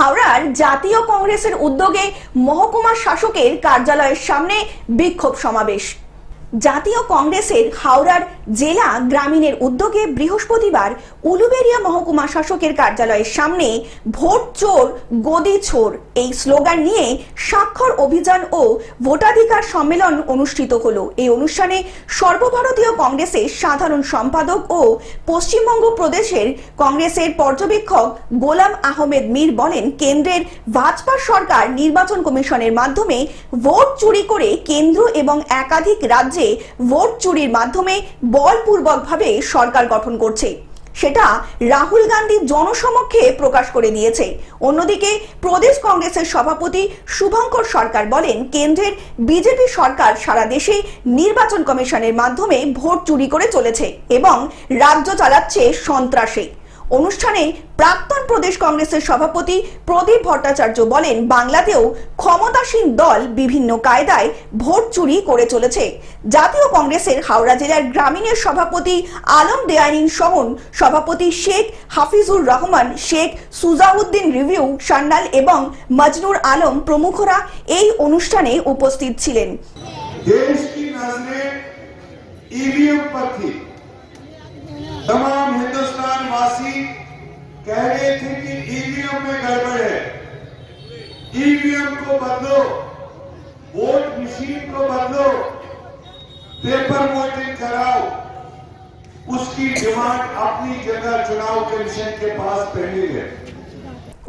হাওড়ার জাতীয় কংগ্রেসের উদ্যোগে মহকুমা শাসকের কার্যালয়ের সামনে বিক্ষোভ সমাবেশ। জাতীয় কংগ্রেসের হাওড়ার জেলা গ্রামীণের উদ্যোগে বৃহস্পতিবার উলুবেড়িয়া মহকুমা শাসকের কার্যালয়ের সামনে ভোট চোর, গদি ছোর এই স্লোগান নিয়ে স্বাক্ষর অভিযান ও ভোটাধিকার সম্মেলন অনুষ্ঠিত হলো। এই অনুষ্ঠানে সর্বভারতীয় কংগ্রেসের সাধারণ সম্পাদক ও পশ্চিমবঙ্গ প্রদেশের কংগ্রেসের পর্যবেক্ষক গোলাম আহমেদ মীর বলেন, কেন্দ্রের ভাজপা সরকার নির্বাচন কমিশনের মাধ্যমে ভোট চুরি করে কেন্দ্র এবং একাধিক রাজ্যে ভোট চুরির মাধ্যমে বলপূর্বকভাবে সরকার গঠন করছে। সেটা রাহুল গান্ধী জনসমক্ষে প্রকাশ করে দিয়েছে। অন্যদিকে প্রদেশ কংগ্রেসের সভাপতি শুভঙ্কর সরকার বলেন, কেন্দ্রের বিজেপি সরকার সারা দেশে নির্বাচন কমিশনের মাধ্যমে ভোট চুরি করে চলেছে এবং রাজ্য চালাচ্ছে সন্ত্রাসে। অনুষ্ঠানে প্রাক্তন প্রদেশ কংগ্রেসের সভাপতি প্রদীপ ভট্টাচার্য বলেন বাংলাতেও ক্ষমতাসীন দল বিভিন্ন কায়দায় ভোট চুরি করে চলেছে জাতীয় কংগ্রেসের হাওড়া জেলার গ্রামীণের সভাপতি আলম দেয়ানিন সহন সভাপতি শেখ হাফিজুর রহমান শেখ সুজাউদ্দিন রিভিউ সান্নাল এবং মজনুর আলম প্রমুখরা এই অনুষ্ঠানে উপস্থিত ছিলেন देश की नजरें ईवीएम पर थी कह रहे थे कि ईवीएम में गड़बड़ है। ईवीएम को बदलो, वोट मशीन को बदलो, पेपर वोटिंग कराओ। उसकी डिमांड अपनी जगह चुनाव कमीशन के पास पहली है।